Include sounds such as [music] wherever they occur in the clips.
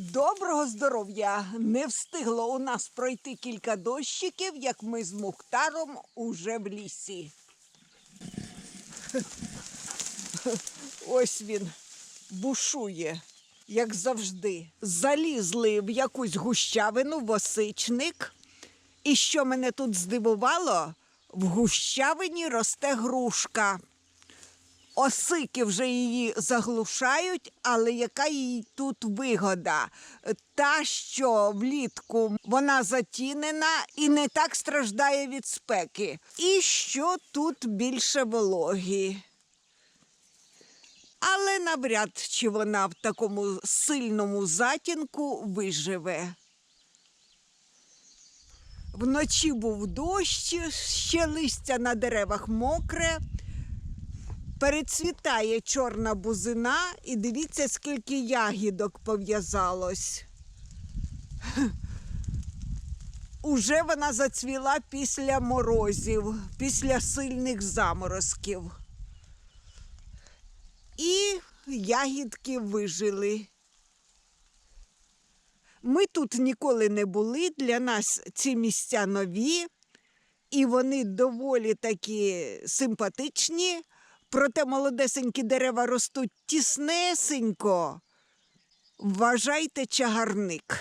Доброго здоров'я! Не встигло у нас пройти кілька дощиків, як ми з Мухтаром уже в лісі. Ось він бушує, як завжди. Залізли в якусь гущавину, в осичник. І що мене тут здивувало, в гущавині росте грушка. Осики вже її заглушають, але яка їй тут вигода? Та, що влітку вона затінена і не так страждає від спеки. І що тут більше вологі. Але навряд чи вона в такому сильному затінку виживе. Вночі був дощ, ще листя на деревах мокре. Перецвітає чорна бузина, і дивіться, скільки ягідок пов'язалось. [laughs] Уже вона зацвіла після морозів, після сильних заморозків. І ягідки вижили. Ми тут ніколи не були, для нас ці місця нові, і вони доволі такі симпатичні. Проте молодесенькі дерева ростуть тіснесенько. Вважайте чагарник.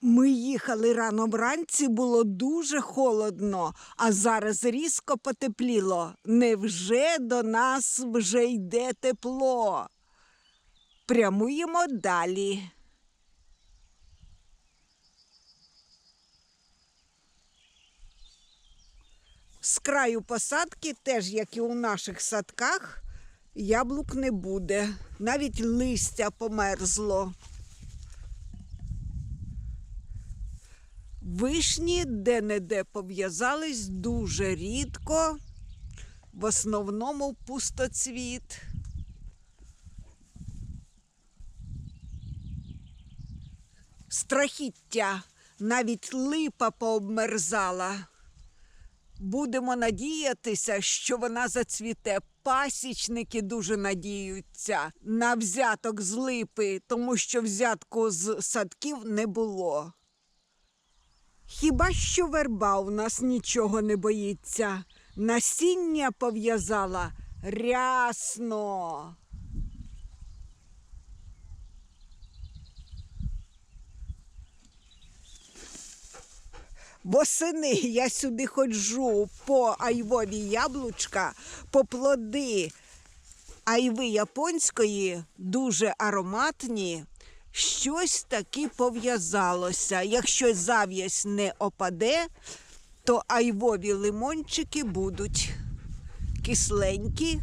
Ми їхали рано вранці, було дуже холодно, а зараз різко потепліло. Невже до нас вже йде тепло? Прямуємо далі. З краю посадки, теж як і у наших садках, яблук не буде. Навіть листя померзло. Вишні де-не-де пов'язались дуже рідко, в основному пустоцвіт. Страхіття, навіть липа пообмерзала. Будемо надіятися, що вона зацвіте. Пасічники дуже надіються на взяток з липи, тому що взятку з садків не було. Хіба що верба у нас нічого не боїться. Насіння пов'язала рясно. Восени я сюди ходжу по айвові яблучка, по плоди айви японської, дуже ароматні. Щось таки пов'язалося. Якщо зав'язь не опаде, то айвові лимончики будуть кисленькі,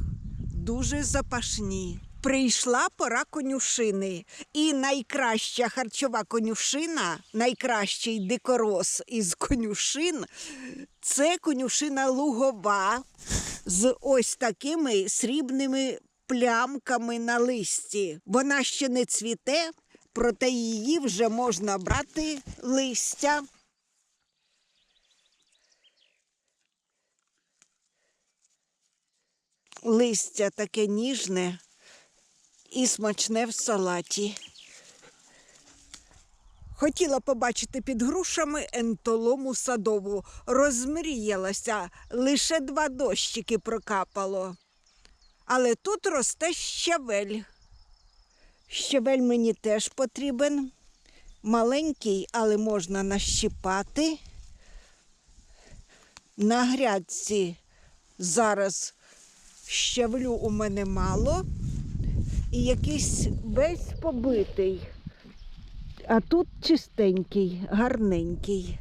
дуже запашні. Прийшла пора конюшини, і найкраща харчова конюшина, найкращий дикорос із конюшин це конюшина лугова з ось такими срібними плямками на листі. Вона ще не цвіте, проте її вже можна брати листя. Листя таке ніжне і смачне в салаті. Хотіла побачити під грушами ентолому садову. Розмріялася, лише два дощики прокапало. Але тут росте щавель. Щавель мені теж потрібен. Маленький, але можна нащипати. На грядці зараз щавлю у мене мало і якийсь весь побитий. А тут чистенький, гарненький.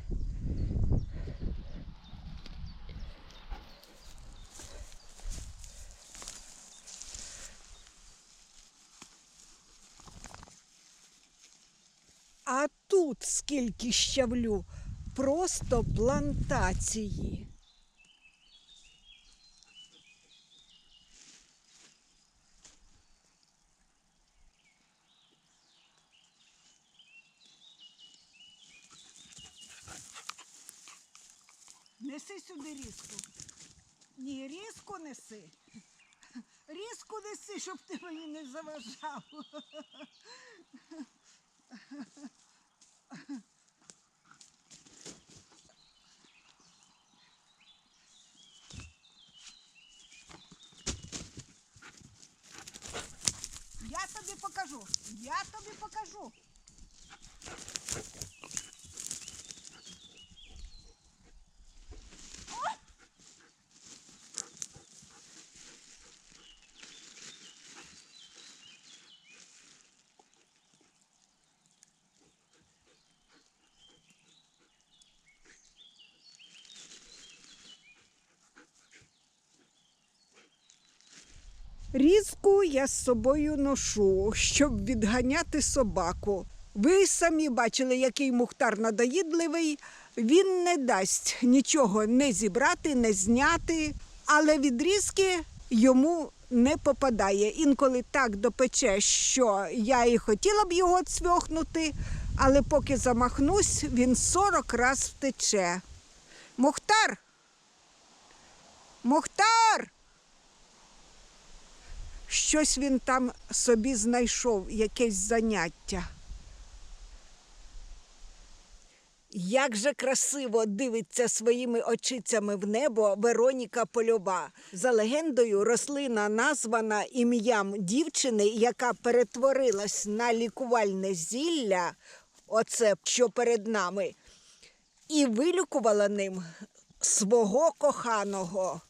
А тут скільки щавлю, просто плантації. Неси сюди різку. Ні, різку неси. Різку неси, щоб ти мені не заважав. Я тобі покажу. Я тобі покажу. Різку я з собою ношу, щоб відганяти собаку. Ви самі бачили, який мухтар надоїдливий. Він не дасть нічого не зібрати, не зняти, але від різки йому не попадає. Інколи так допече, що я і хотіла б його цвьохнути, але поки замахнусь, він 40 раз втече. Мухтар! Мухтар! Щось він там собі знайшов, якесь заняття. Як же красиво дивиться своїми очицями в небо Вероніка Польова. За легендою, рослина названа ім'ям дівчини, яка перетворилась на лікувальне зілля, оце що перед нами, і вилікувала ним свого коханого.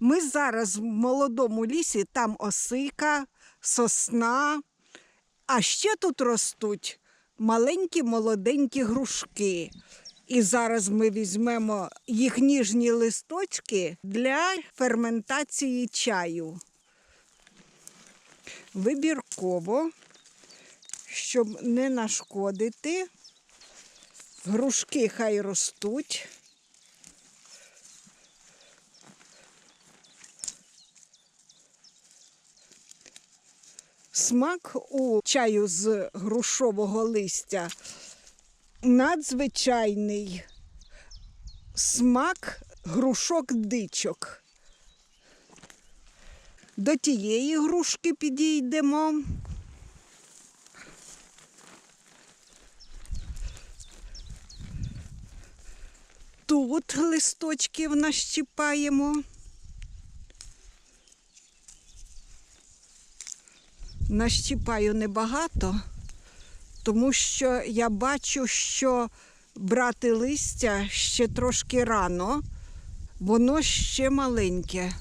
Ми зараз в молодому лісі, там осика, сосна, а ще тут ростуть маленькі молоденькі грушки. І зараз ми візьмемо їх ніжні листочки для ферментації чаю. Вибірково, щоб не нашкодити. Грушки хай ростуть. Смак у чаю з грушового листя надзвичайний. Смак грушок дичок. До тієї грушки підійдемо. Тут листочків нащіпаємо. Нащіпаю небагато, тому що я бачу, що брати листя ще трошки рано, воно ще маленьке.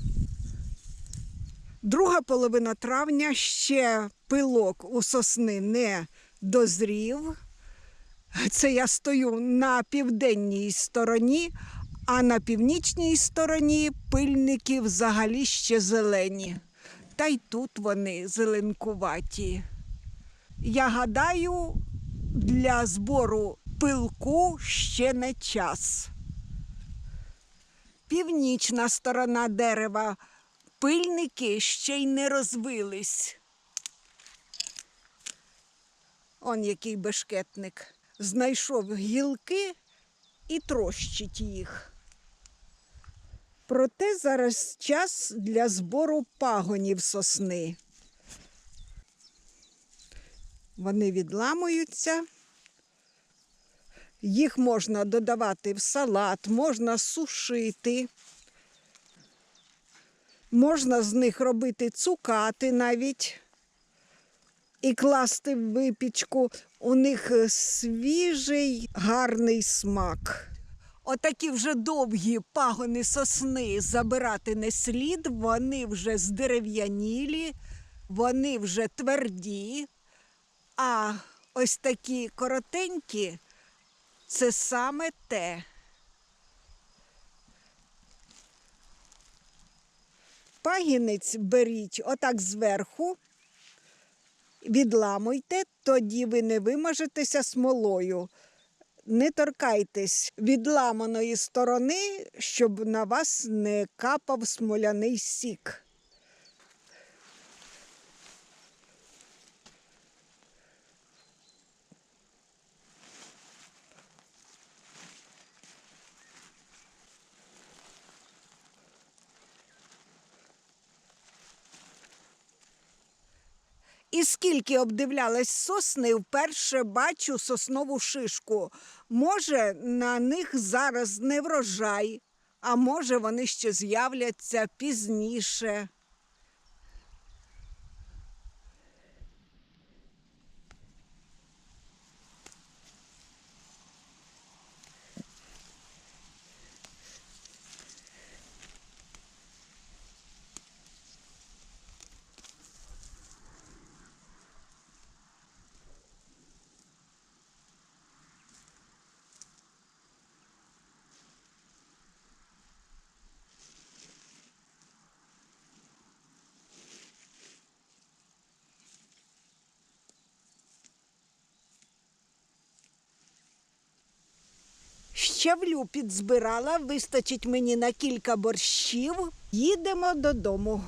Друга половина травня ще пилок у сосни не дозрів. Це я стою на південній стороні, а на північній стороні пильники взагалі ще зелені. Та й тут вони зеленкуваті. Я гадаю, для збору пилку ще не час. Північна сторона дерева. Пильники ще й не розвились. Он який бешкетник. Знайшов гілки і трощить їх. Проте зараз час для збору пагонів сосни. Вони відламуються. Їх можна додавати в салат, можна сушити, можна з них робити цукати навіть і класти в випічку. У них свіжий гарний смак. Отакі вже довгі пагони сосни забирати не слід, вони вже здерев'янілі, вони вже тверді. А ось такі коротенькі це саме те. Пагінець беріть отак зверху, відламуйте, тоді ви не вимажетеся смолою. Не торкайтесь відламаної сторони, щоб на вас не капав смоляний сік. І скільки обдивлялась сосни, вперше бачу соснову шишку. Може, на них зараз не врожай, а може, вони ще з'являться пізніше. Щавлю підзбирала, вистачить мені на кілька борщів. Їдемо додому.